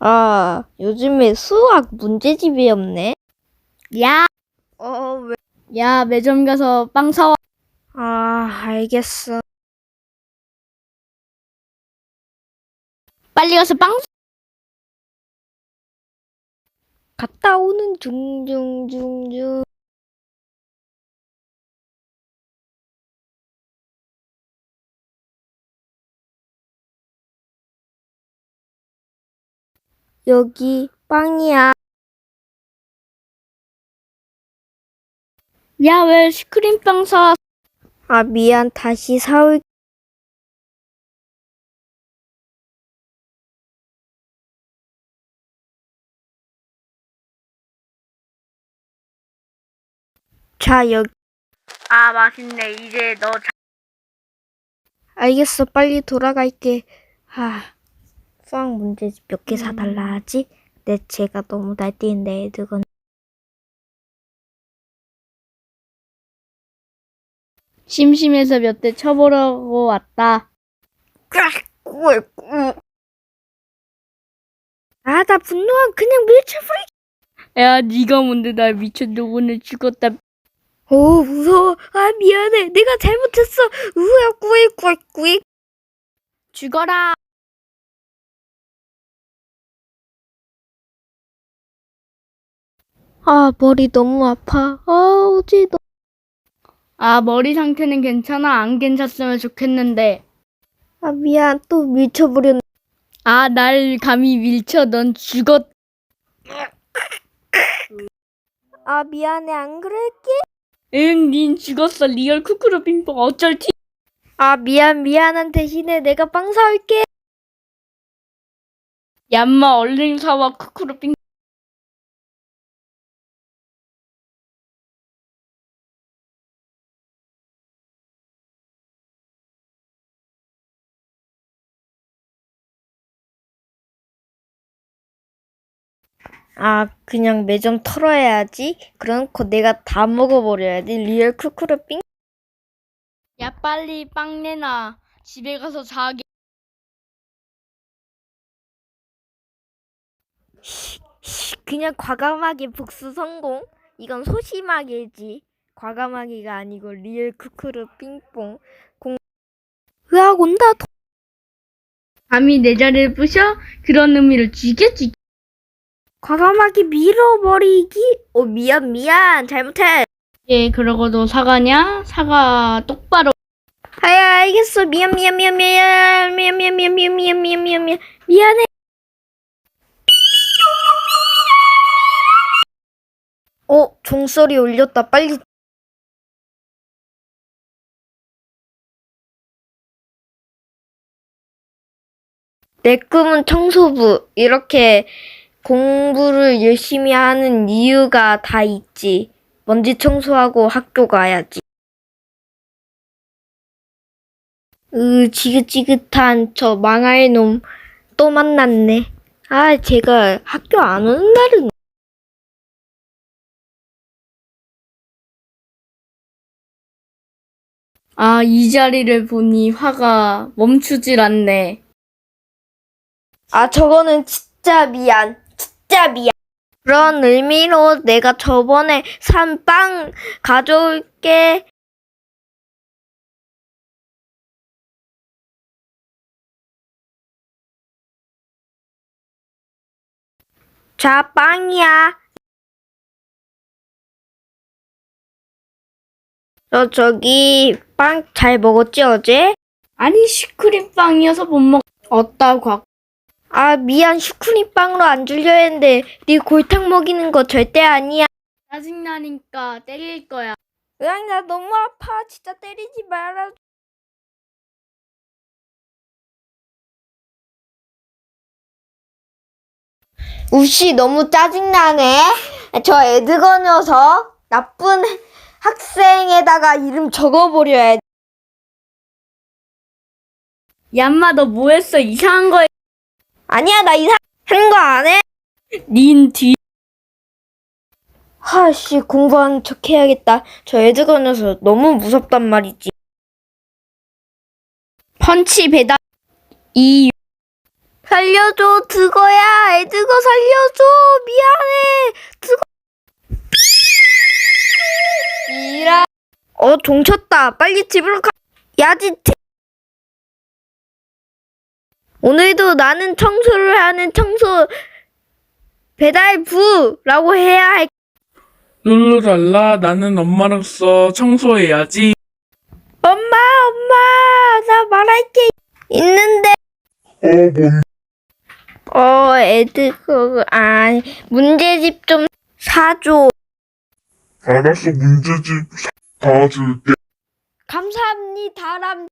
아, 요즘에 수학 문제집이 없네. 야, 어, 왜? 야, 매점 가서 빵 사와. 아, 알겠어. 빨리 가서 빵. 사- 갔다 오는 중중중중. 여기 빵이야. 야, 왜 슈크림빵 사? 아, 미안. 다시 사올. 자, 여기. 아, 맛있네. 이제 너 자. 알겠어. 빨리 돌아갈게. 아, 수학 문제집 몇개 음. 사달라 하지? 내 제가 너무 날뛰는데 애들은. 심심해서 몇 대 쳐보려고 왔다. 아, 나 분노한 그냥 밀쳐버리. 야, 네가 뭔데 날 미쳐 오늘 죽었다. 오, 무서워. 아, 미안해. 내가 잘못했어. 우와, 꾸익 꾸익 꾸익. 죽어라. 아, 머리 너무 아파. 아, 어제 너. 아, 머리 상태는 괜찮아. 안 괜찮으면 좋겠는데. 아, 미안. 또 밀쳐버렸네. 아, 날 감히 밀쳐. 넌 죽었. 아, 미안해. 안 그럴게. 응, 닌 죽었어. 리얼 쿠쿠루 빙봉 어쩔 티. 아, 미안, 미안한 대신에 내가 빵 사올게. 얌마 얼른 사와 쿠쿠루 빙. 아, 그냥 매점 털어야지. 그러놓고 내가 다 먹어버려야지. 리얼 쿠쿠르빙? 야, 빨리 빵 내놔. 집에 가서 자게. 씨, 그냥 과감하게 복수 성공. 이건 소심하게지. 과감하게가 아니고 리얼 쿠쿠르 빙뽕. 공. 으악, 온다. 도- 감히 내 자리를 부셔? 그런 의미를 쥐겠지. 과감하게 밀어버리기. 어, 미안, 미안. 잘못해. 예, 그러고 너 사과냐? 사과 똑바로. 아야, 알겠어. 미안, 미안, 미안, 미안. 미안, 미안, 미안, 미안, 미안, 미안, 미안, 미안. 미안해. 어, 종소리 울렸다. 빨리. 내 꿈은 청소부. 이렇게 공부를 열심히 하는 이유가 다 있지. 먼지 청소하고 학교 가야지. 으, 지긋지긋한 저 망할 놈 또 만났네. 아, 제가 학교 안 오는 날은 아, 이 자리를 보니 화가 멈추질 않네. 아, 저거는 진짜 미안. 미안. 그런 의미로 내가 저번에 산 빵 가져올게. 자, 빵이야. 너 저기 빵 잘 먹었지 어제? 아니, 슈크림 빵이어서 못 먹, 어따 곽. 아 미안 슈크림 빵으로 안 주려 했는데 네 골탕 먹이는 거 절대 아니야. 짜증나니까 때릴 거야. 으악 나 너무 아파 진짜 때리지 말아. 우씨 너무 짜증나네. 저 에드거 녀석 나쁜 학생에다가 이름 적어버려야 돼. 얌마, 너 뭐 했어? 이상한 거 해. 아니야 나 이상 한 거 안 해. 닌 뒤. 하씨 공부하는 척 해야겠다. 저 에드거 녀석 너무 무섭단 말이지. 펀치 배달. 이 살려줘 드거야 애들 미안해. 뜨거. 이라. 어, 종쳤다. 빨리 집으로 가. 야지. 태- 오늘도 나는 청소를 하는 청소 배달부라고 해야 할. 룰루랄라 나는 엄마로서 청소해야지. 엄마, 엄마, 나 말할 게 있는데. 어, 뭔, 어, 애들 그거 아 문제집 좀 사줘. 알았어, 문제집 사- 다 줄게. 감사합니다, 람.